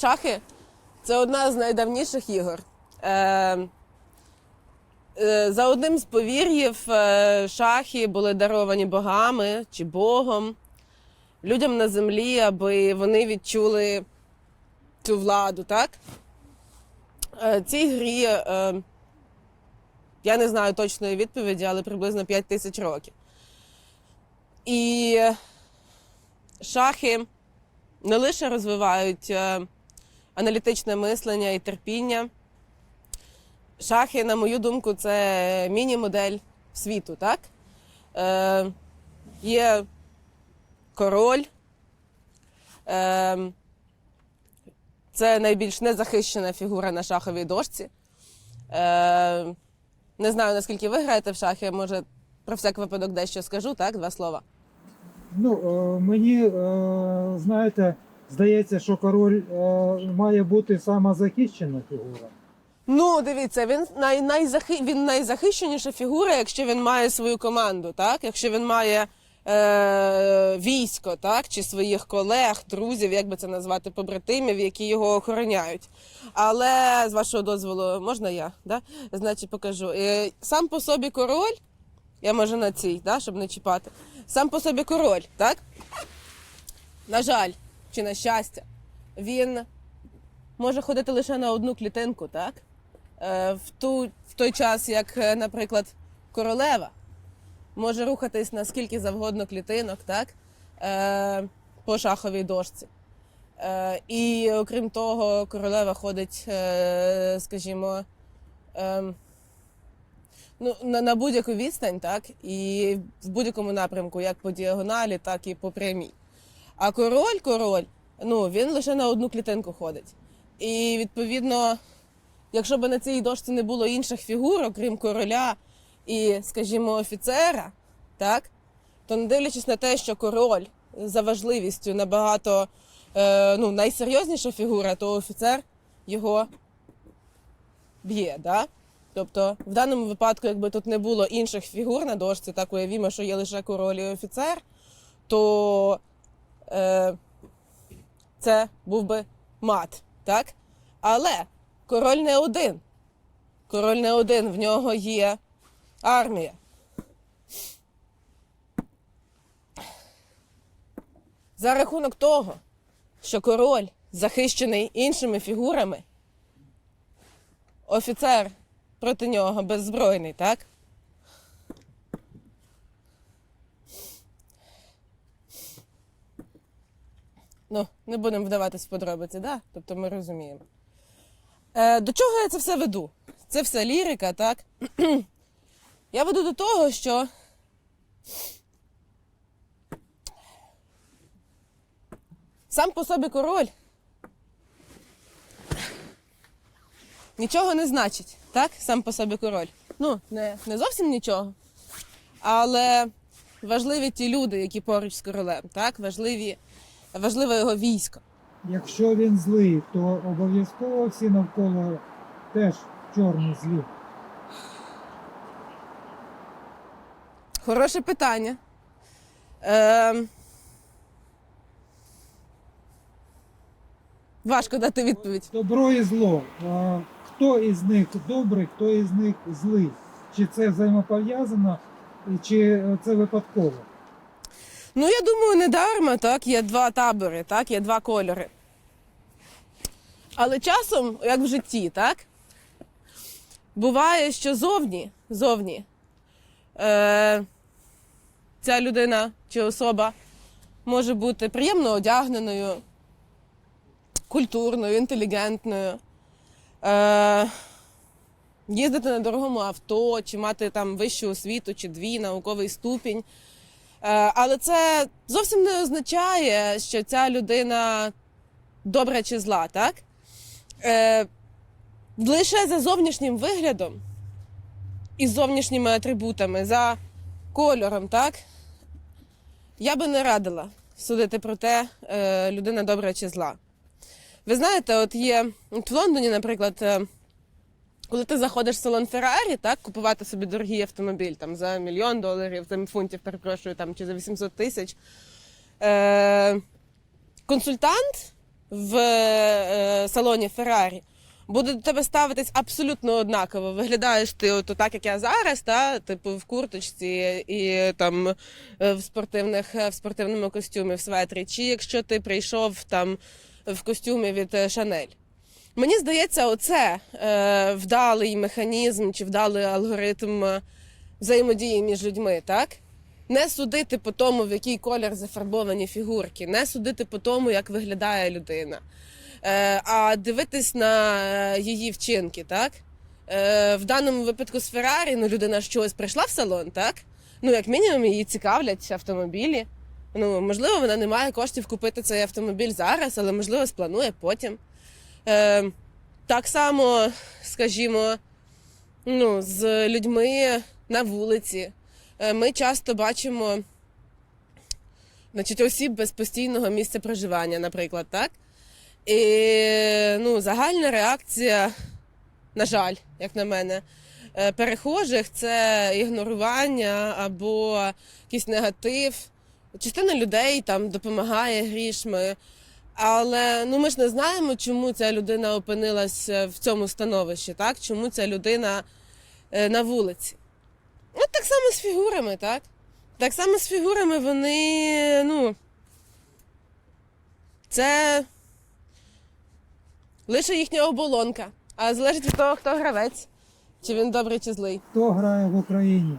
Шахи це одна з найдавніших ігор. Е, е, за одним з повір'їв, е, шахи були даровані богами чи богом людям на землі, аби вони відчули цю владу, так? Е, цій грі е, я не знаю точної відповіді, але приблизно 5 тисяч років. І шахи не лише розвивають е, аналітичне мислення і терпіння. Шахи, на мою думку, це міні-модель світу, так? Е, є король. Е, це найбільш незахищена фігура на шаховій дошці. Е, не знаю, наскільки ви граєте в шахи, може, про всяк випадок дещо скажу, так? Два слова. Ну, е, мені, е, знаєте, здається, що король е, має бути самозахищена фігура. Ну, дивіться, він най, найзахи, він найзахищеніша фігура, якщо він має свою команду, так? Якщо він має е, військо, так? Чи своїх колег, друзів, як би це назвати, побратимів, які його охороняють. Але з вашого дозволу, можна я? Да? Значить, покажу. Е, сам по собі король, я можу на цій, да, щоб не чіпати. Сам по собі король, так? На жаль, чи на щастя, він може ходити лише на одну клітинку, так? Е, в, ту, в той час, як, е, наприклад, королева може рухатись на скільки завгодно клітинок, так? Е, по шаховій дошці. І окрім того, королева ходить, скажімо, е, ну, на, на будь-яку відстань, так? І в будь-якому напрямку, як по діагоналі, так і по прямій. А король, король, ну, він лише на одну клітинку ходить. І відповідно, якщо б на цій дошці не було інших фігур, окрім короля і, скажімо, офіцера, так, то не дивлячись на те, що король за важливістю набагато е, ну, найсерйозніша фігура, то офіцер його б'є. Да? Тобто, в даному випадку, якби тут не було інших фігур на дошці, так уявімо, що є лише король і офіцер, то е, це був би мат, так? Але король не один. Король не один, в нього є армія. За рахунок того, що король захищений іншими фігурами, офіцер проти нього беззбройний, так? Ну, не будемо вдаватись в подробиці, да? тобто ми розуміємо. Е, до чого я це все веду? Це все лірика, так? я веду до того, що сам по собі король нічого не значить, так? Сам по собі король. Ну, не, не зовсім нічого. Але важливі ті люди, які поруч з королем, так? Важливі, важливе його військо. Якщо він злий, то обов'язково всі навколо теж чорні злі. Хороше питання. Е, важко дати відповідь. Добро і зло. А, Хто із них добрий, хто із них злий? Чи це взаємопов'язано, чи це випадково? Ну, я думаю, не дарма, так, є два табори, так, є два кольори. Але часом, як в житті, так, буває, що зовні, зовні е, ця людина чи особа може бути приємно одягненою, культурною, інтелігентною, е, їздити на дорогому авто, чи мати там вищу освіту, чи дві науковий ступінь. Е, Але це зовсім не означає, що ця людина добра чи зла, так? Е, Лише за зовнішнім виглядом і зовнішніми атрибутами, за кольором, так? Я би не радила судити про те, е, людина добра чи зла. Ви знаєте, от є в Лондоні, наприклад, коли ти заходиш в салон Феррарі, так, купувати собі дорогий автомобіль там, за мільйон доларів, там, фунтів, перепрошую, там, чи за 800 тисяч, е, консультант в е, салоні Феррарі, буде до тебе ставитись абсолютно однаково. Виглядаєш ти от так, як я зараз, та, типу в курточці і там е, в спортивних е, в спортивному костюмі, в светрі, чи якщо ти прийшов там в костюмі від Шанель. Мені здається, оце е, вдалий механізм чи вдалий алгоритм е, взаємодії між людьми, так? Не судити по тому, в який колір зафарбовані фігурки, не судити по тому, як виглядає людина, е, а дивитись на е, її вчинки, так? Е, в даному випадку з Феррарі, ну людина щось прийшла в салон, так? Ну, як мінімум, її цікавлять автомобілі. Ну, можливо, вона не має коштів купити цей автомобіль зараз, але можливо спланує потім. Е, так само, скажімо, ну, з людьми на вулиці. Е, Ми часто бачимо значить, осіб без постійного місця проживання, наприклад, так? І ну, загальна реакція, на жаль, як на мене, е, перехожих це ігнорування або якийсь негатив. Частина людей там допомагає грішми. Але ну ми ж не знаємо, чому ця людина опинилася в цьому становищі, так? Чому ця людина е, на вулиці. От так само з фігурами, так? Так само з фігурами вони, ну. Це лише їхня оболонка. А залежить від того, хто гравець, чи він добрий, чи злий. Хто грає в Україні?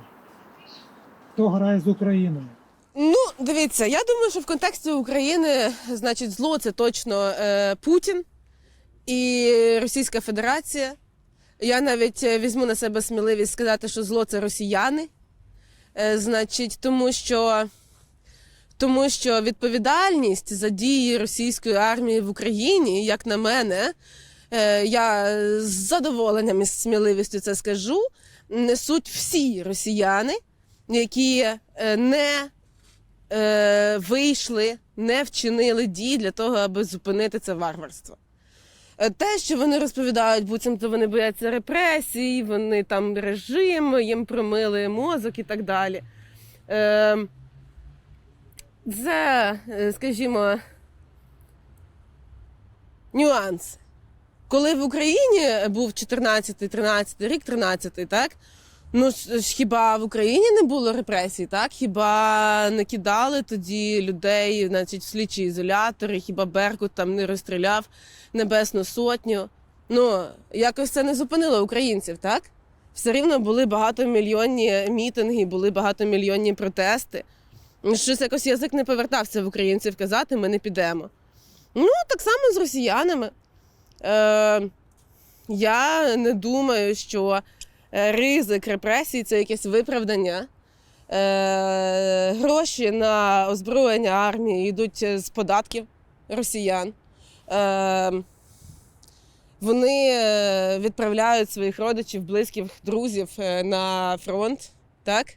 Хто грає з Україною? Дивіться, я думаю, що в контексті України, значить, зло це точно е, Путін і Російська Федерація. Я навіть е, візьму на себе сміливість сказати, що зло це росіяни. Е, значить, тому що, тому що відповідальність за дії російської армії в Україні, як на мене, е, я з задоволенням і сміливістю це скажу, несуть всі росіяни, які е, не е, вийшли, не вчинили дій для того, аби зупинити це варварство. Е, Те, що вони розповідають, буцімто вони бояться репресій, вони там режим, їм промили мозок і так далі. Е, це, е, скажімо, нюанс. Коли в Україні був 14-13 рік, 13 так? Ну ж хіба в Україні не було репресій, так? Хіба не кидали тоді людей, значить, в слідчі ізолятори, хіба Беркут там не розстріляв Небесну Сотню? Ну, якось це не зупинило українців, так? Все рівно були багатомільйонні мітинги, були багатомільйонні протести. Ну, Щось якось язик не повертався в українців казати, ми не підемо. Ну, так само з росіянами. Е, я не думаю, що ризик репресій це якесь виправдання. Е, гроші на озброєння армії йдуть з податків росіян. Е, вони е, відправляють своїх родичів, близьких, друзів е, на фронт. Так?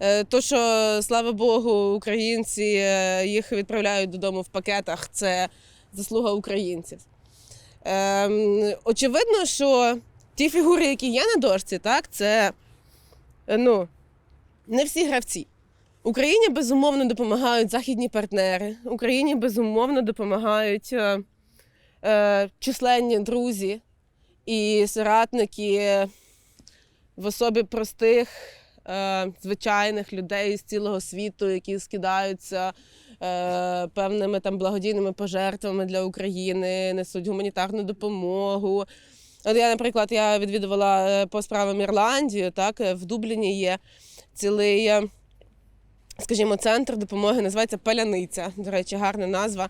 Е, То, що, слава Богу, українці е, їх відправляють додому в пакетах, це заслуга українців. Ем, очевидно, що ті фігури, які є на дошці, так, це е, ну, не всі гравці. Україні безумовно допомагають західні партнери. Україні безумовно допомагають е, е, численні друзі і соратники в особі простих, е, звичайних людей з цілого світу, які скидаються е, певними там благодійними пожертвами для України, несуть гуманітарну допомогу. От я, наприклад, я відвідувала е, по справам Ірландію, так, е, в Дубліні є цілий, е, скажімо, центр допомоги, називається Паляниця. До речі, гарна назва.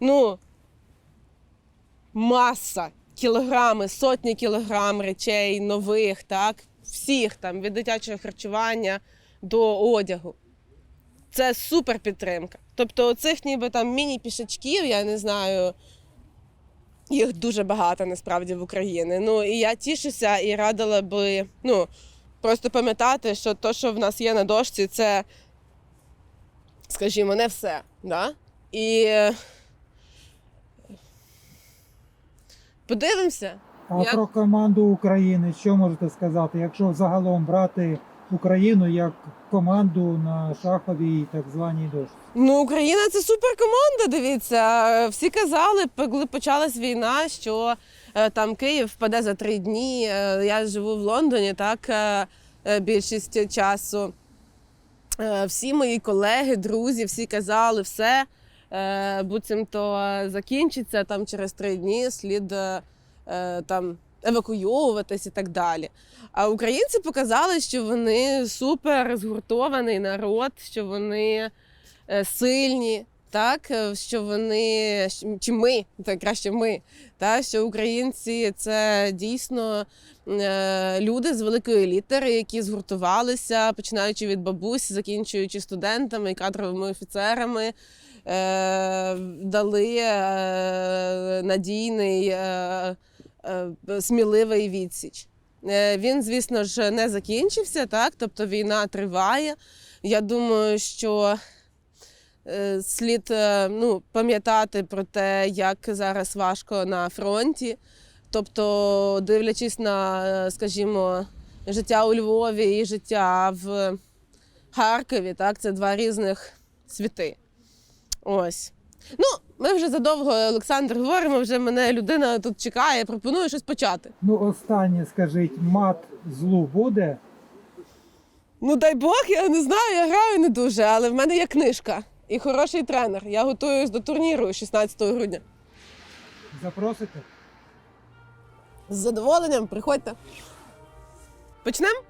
Ну, маса, кілограми, сотні кілограм речей нових, так, всіх там, від дитячого харчування до одягу. Це супер підтримка. Тобто, оцих ніби там міні-пішачків, я не знаю, їх дуже багато насправді в Україні. Ну і я тішуся і радила би ну, просто пам'ятати, що те, що в нас є на дошці, це, скажімо, не все. Да? І подивимося. А Як? про команду України що можете сказати, якщо загалом брати Україну як команду на шаховій так званій дошці? Ну, Україна це суперкоманда. Дивіться, всі казали, коли почалась війна, що е, там Київ впаде за три дні. Е, я живу в Лондоні, так е, більшість часу. Всі мої колеги, друзі, всі казали, все, буцімто закінчиться там через три дні, слід там евакуйовуватись і так далі. А українці показали, що вони супер згуртований народ, що вони е, сильні, так е, що вони чи ми, так краще ми, та що українці це дійсно е, люди з великої літери, які згуртувалися, починаючи від бабусь, закінчуючи студентами і кадровими офіцерами. Дали надійний, сміливий відсіч. Е, Він, звісно ж, не закінчився, так? Тобто війна триває. Я думаю, що е, слід е, ну, пам'ятати про те, як зараз важко на фронті. Тобто, дивлячись на, е, скажімо, життя у Львові і життя в Харкові, так, це два різних світи. Ось. Ну, ми вже задовго, Олександр, говоримо, вже мене людина тут чекає, пропоную щось почати. Ну, останнє скажіть, мат злу буде? Ну, дай Бог, я не знаю, я граю не дуже, але в мене є книжка і хороший тренер. Я готуюсь до турніру 16 грудня. Запросите? З задоволенням, приходьте. Почнемо?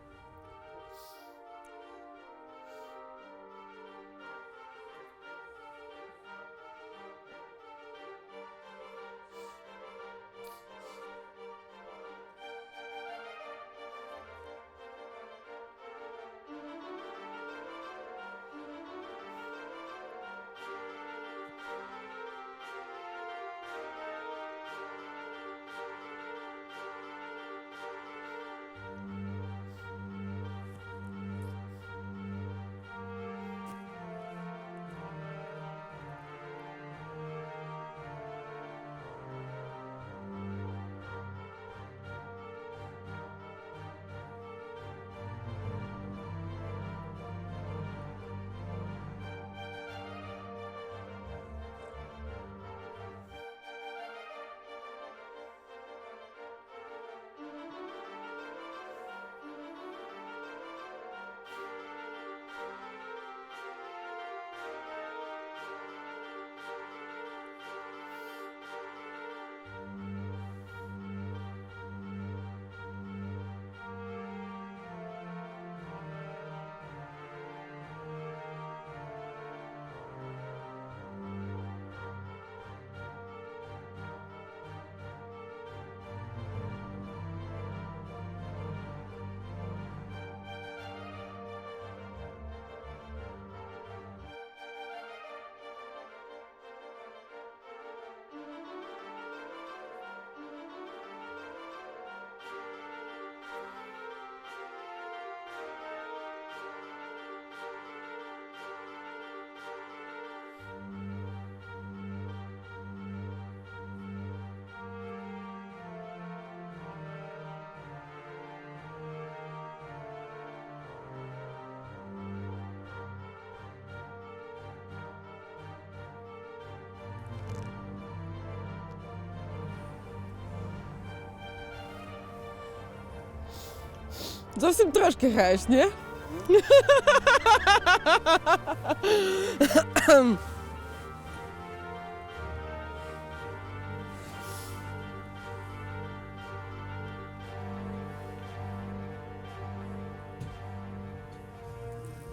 Зовсім трошки граєш, ні?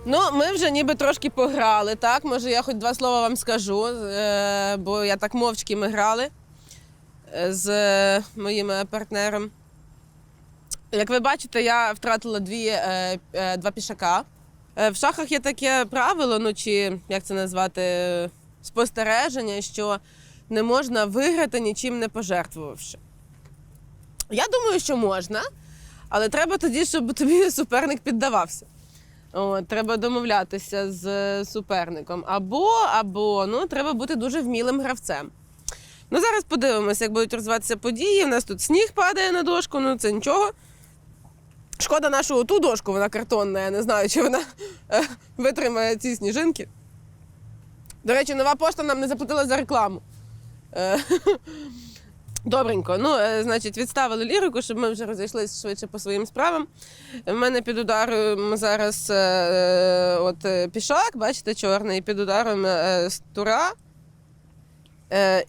Ну, ми вже ніби трошки пограли, так? Може, я хоч два слова вам скажу, е, бо я так мовчки ми грали е, з моїм партнером. Як ви бачите, я втратила дві, е, е, два пішака. Е, в шахах є таке правило, ну чи як це назвати, спостереження, що не можна виграти нічим не пожертвувавши. Я думаю, що можна, але треба тоді, щоб тобі суперник піддавався. От, треба домовлятися з е, суперником. Або, або ну, треба бути дуже вмілим гравцем. Ну, зараз подивимося, як будуть розвиватися події. У нас тут сніг падає на дошку, ну це нічого. Шкода нашу ту дошку, вона картонна, я не знаю, чи вона е, витримає ці сніжинки. До речі, нова пошта нам не заплатила за рекламу. Е, Добренько. Ну, е, значить, відставили лірику, щоб ми вже розійшлися швидше по своїм справам. У мене під ударом зараз от, пішак, бачите, чорний, під ударом стура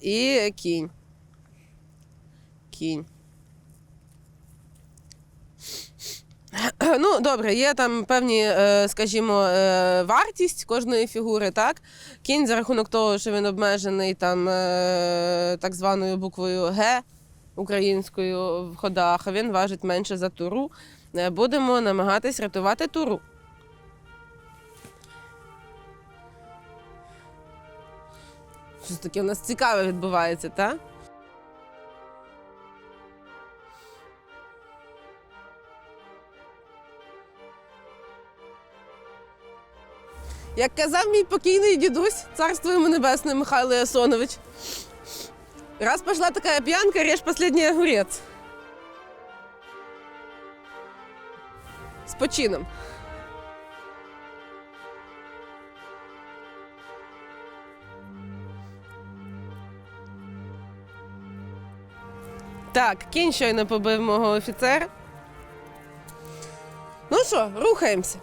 і кінь. Кінь. Ну, добре, є там певні, е, скажімо, е, вартість кожної фігури, так? Кінь за рахунок того, що він обмежений там е, так званою буквою Г українською в ходах, він важить менше за туру. Будемо намагатись рятувати туру. Щось таке у нас цікаве відбувається, так? Як казав мій покійний дідусь, царство йому небесне Михайло Ясонович. Раз пошла такая пьянка, режь последний огурец. З почином. Так, кінь щойно побив мого офіцера. Ну що, рухаємося.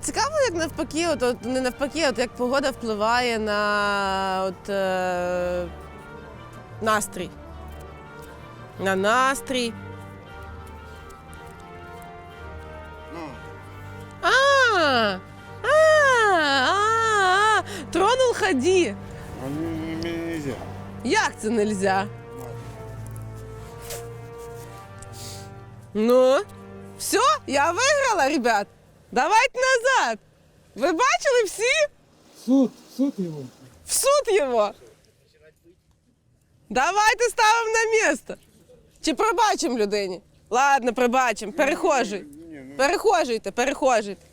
Цікаво, як навпаки, от, от не навпаки, от як погода впливає на от, е, настрій. На настрій. А, а, а, а, тронул ході. А мне мне нельзя. Як це нельзя? Ну, все, я виграла, ребят. Давайте назад. Ви бачили всі? Суд, суд его. В суд його. Давайте ставимо на місце. Чи пробачимо людині? Ладно, пробачимо. Ну, Перехожуйте, перехожуйте.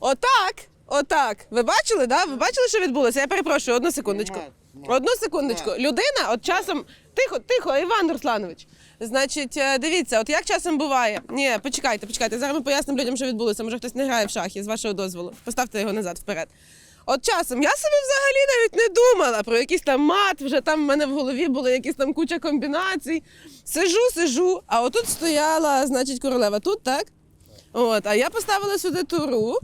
Отак, отак. Ви бачили, да? Ви бачили, що відбулося? Я перепрошую, одну секундочку. Одну секундочку. Людина, от часом. Тихо, тихо, Іван Русланович. Значить, е, дивіться, от як часом буває. Ні, почекайте, почекайте. Зараз ми пояснимо людям, що відбулося. Може, хтось не грає в шахи, з вашого дозволу. Поставте його назад вперед. От часом я собі взагалі навіть не думала про якийсь там мат, вже там в мене в голові були якісь там куча комбінацій. Сижу, сижу, а отут стояла, значить, королева тут, так? От, а я поставила сюди туру.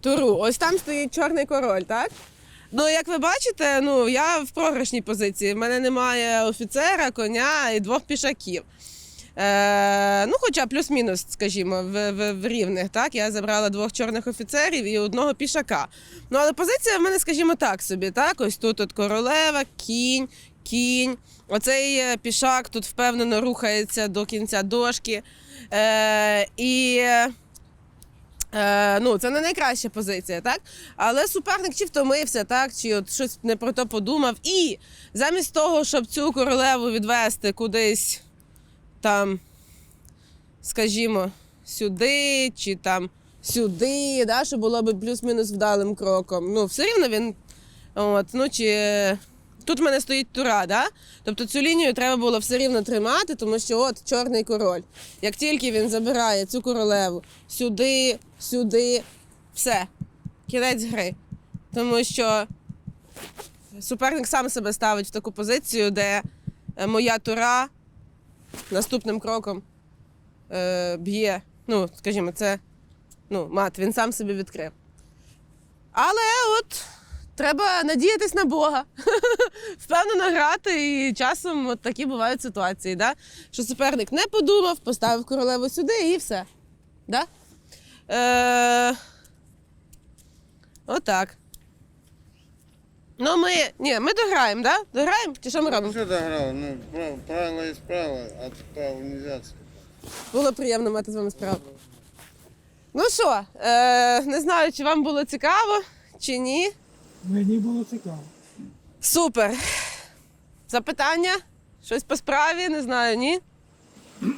туру. Ось там стоїть чорний король, так? Ну, як ви бачите, ну я в програшній позиції. В мене немає офіцера, коня і двох пішаків. Е, ну, хоча плюс-мінус, скажімо, в, в, в рівних. Так, я забрала двох чорних офіцерів і одного пішака. Ну, але позиція в мене, скажімо, так собі. Так, ось тут от королева, кінь, кінь. Оцей е, пішак тут впевнено рухається до кінця дошки. Е, і Е, ну, це не найкраща позиція, так? Але суперник чи втомився, так, чи от щось не про то подумав. І замість того, щоб цю королеву відвести кудись там, скажімо, сюди, чи там сюди, да, що було б плюс-мінус вдалим кроком. Ну, все рівно він. От, ну, чи... Тут в мене стоїть тура, да? тобто цю лінію треба було все рівно тримати, тому що от чорний король. Як тільки він забирає цю королеву сюди, сюди, все, кінець гри. Тому що суперник сам себе ставить в таку позицію, де е, моя тура наступним кроком е, б'є. Ну, скажімо, це ну, мат, він сам собі відкрив. Але от треба надіятись на Бога. Впевнено грати, і часом от такі бувають ситуації, да? що суперник не подумав, поставив королеву сюди і все. Да? Е... Отак. Ну, ми. Ні, ми дограємо, да? Дограємо? Чи що ми робимо? что доиграл? Ну, прав- правило есть правило, от правил нельзя. Було приємно мати з вами справу. Ну що, е, не знаю, чи вам було цікаво, чи ні. Мені було цікаво. Супер. Запитання? Щось по справі, не знаю, ні.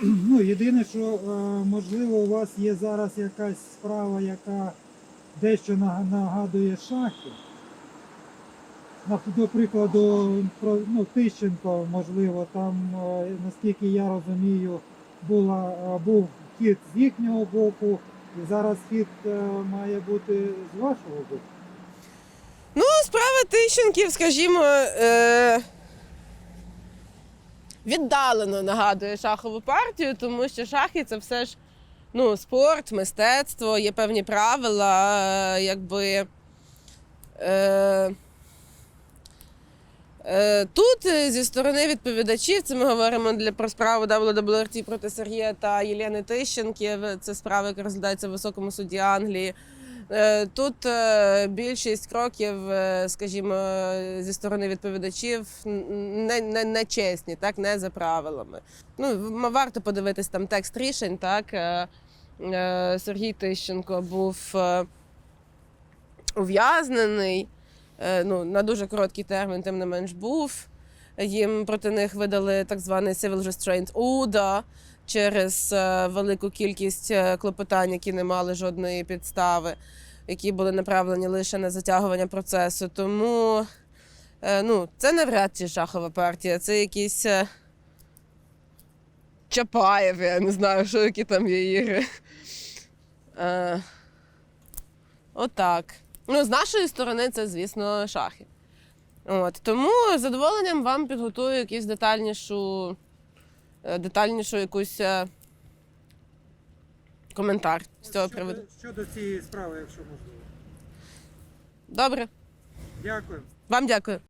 Ну, єдине, що е, можливо у вас є зараз якась справа, яка дещо нагадує шахи. До прикладу, про ну, Тищенко, можливо, там, е, наскільки я розумію, була, е, був хід з їхнього боку, і зараз хід має бути з вашого боку. Ну, справа Тищенків, скажімо, е, віддалено нагадує шахову партію, тому що шахи це все ж ну, спорт, мистецтво, є певні правила, е, якби. Е, Е, Тут е, зі сторони відповідачів, це ми говоримо для про справу WWRT проти Сергія та Єлени Тищенків. Це справа, яка розглядається в високому суді Англії. Е, Тут е, більшість кроків, е, скажімо, зі сторони відповідачів не, не, не чесні, так, не за правилами. Ну, варто подивитись там текст рішень. Так. Сергій Тищенко був ув'язнений ну, на дуже короткий термін, тим не менш був. Їм проти них видали так званий civil restraint order через е, велику кількість е, клопотань, які не мали жодної підстави, які були направлені лише на затягування процесу. Тому е, ну, це навряд чи шахова партія, це якийсь е, Чапаєв, я не знаю, що які там є ігри. Отак. Ну, з нашої сторони, це, звісно, шахи. От, тому з задоволенням вам підготую якусь детальнішу, детальнішу якусь е, коментар з цього приводу. щодо цієї справи, якщо можливо. Добре, Дякую. вам дякую.